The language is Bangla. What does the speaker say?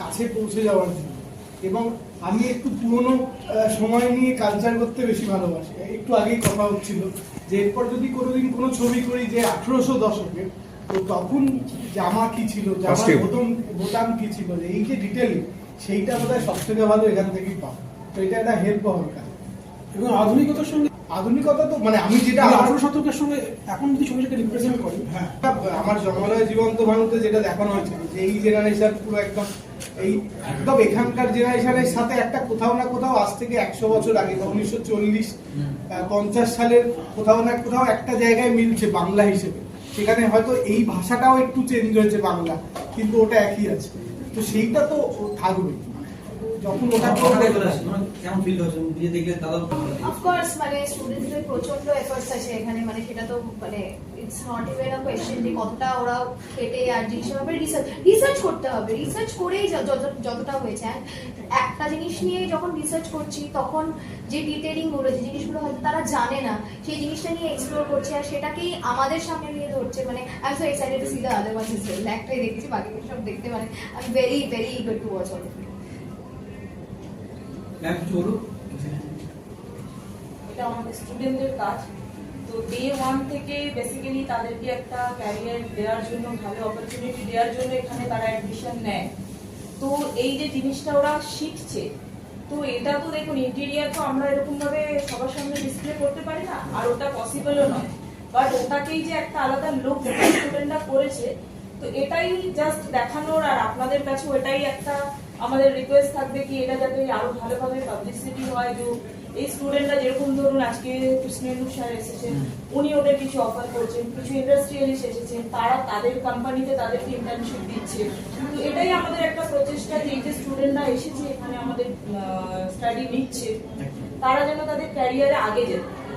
কাছে পৌঁছে যাওয়ার জন্য। এবং আমি একটু পুরনো সময় নিয়ে কালচার করতে বেশি ভালোবাসি। একটু আগেই কথা হচ্ছিল যে এরপর যদি কোনোদিন কোনো ছবি করি যে আঠেরোশো দশকে তো তখন জামা কি ছিল? জামার Costume. বোতাম বোতাম কি ছিল? এই যে ডিটেলিং সেইটা বোধহয় সব থেকে ভালো এখান থেকেই পাবো তো এটা একটা হেল্প হওয়ার কাজ। এবং আধুনিকতার সঙ্গে আধুনিকতা তো মানে আমি যেটা আঠারো শতকের সঙ্গে এখন যদি ছবিটাকে রিপ্রেজেন্ট করি হ্যাঁ। আমার জঙ্গলয় জীবন্ত ভারতে যেটা দেখানো হয়েছে যে এই জেনারেশন পুরো একদম এই একদম এখানকার জেনারেশনের সাথে একটা কোথাও না কোথাও আজ থেকে একশো বছর আগে উনিশশো চল্লিশ পঞ্চাশ সালের কোথাও না কোথাও একটা জায়গায় মিলছে বাংলা হিসেবে। সেখানে হয়তো এই ভাষাটাও একটু চেঞ্জ হয়েছে বাংলা, কিন্তু ওটা একই আছে। তো সেইটা তো থাকবে যখন ওটা কেমন ফিল হচ্ছে নিজে দেখলে দাদা অফকোর্স মানে স্টুডেন্টসদের প্রচণ্ড এফর্টস আছে এখানে মানে সেটা তো মানে it's not even a question যে কতটা ওরা খেটে আর জিনিসের রিসার্চ রিসার্চ করতে হবে রিসার্চ করেই যত- যত- যতটা হয়েছে। একটা জিনিস নিয়ে যখন রিসার্চ করছি তখন যে ডিটেলিংগুলো যে জিনিসগুলো হয়তো তারা জানে না সেই জিনিসটা নিয়ে এক্সপ্লোর করছে আর সেটাকেই আমাদের সামনে নিয়ে ধরছে। মানে I so excited to see the other one একটাই দেখছি বাকি সব দেখতে মানে I very very eager to watch all ma'am কিছু বলুন। এটা আমাদের স্টুডেন্টদের কাজ। তো ডে ওয়ান থেকে বেসিক্যালি তাদেরকে একটা ক্যারিয়ার দেওয়ার জন্য, ভালো অপরচুনিটি দেওয়ার জন্য এখানে তারা অ্যাডমিশন নেয়। তো এই যে জিনিসটা ওরা শিখছে, তো এটা তো দেখুন ইন্টেরিয়ার তো আমরা এরকম ভাবে সবার সামনে ডিসপ্লে করতে পারি না, আর ওটা পসিবলও নয়। বাট ওটাকেই যে একটা আলাদা লোক স্টুডেন্টরা করেছে, তো এটাই জাস্ট দেখানোর, আর আপনাদের কাছেও এটাই একটা আমাদের রিকোয়েস্ট থাকবে কি এটা যাতে আরও ভালোভাবে পাবলিসিটি হয় যে এই স্টুডেন্টরা যেরকম ধরুন আজকে কৃষ্ণেন্দু স্যার এসেছেন উনি ওদের কিছু অফার করছেন কিছু ইন্ডাস্ট্রিয়ালিস্ট এসেছেন তারা তাদের কোম্পানিতে তাদেরকে ইন্টার্নশিপ দিচ্ছে। তো এটাই আমাদের একটা প্রচেষ্টা যে এই যে স্টুডেন্টরা এসেছে এখানে আমাদের স্টাডি নিচ্ছে তারা যেন তাদের ক্যারিয়ারে আগে যেতে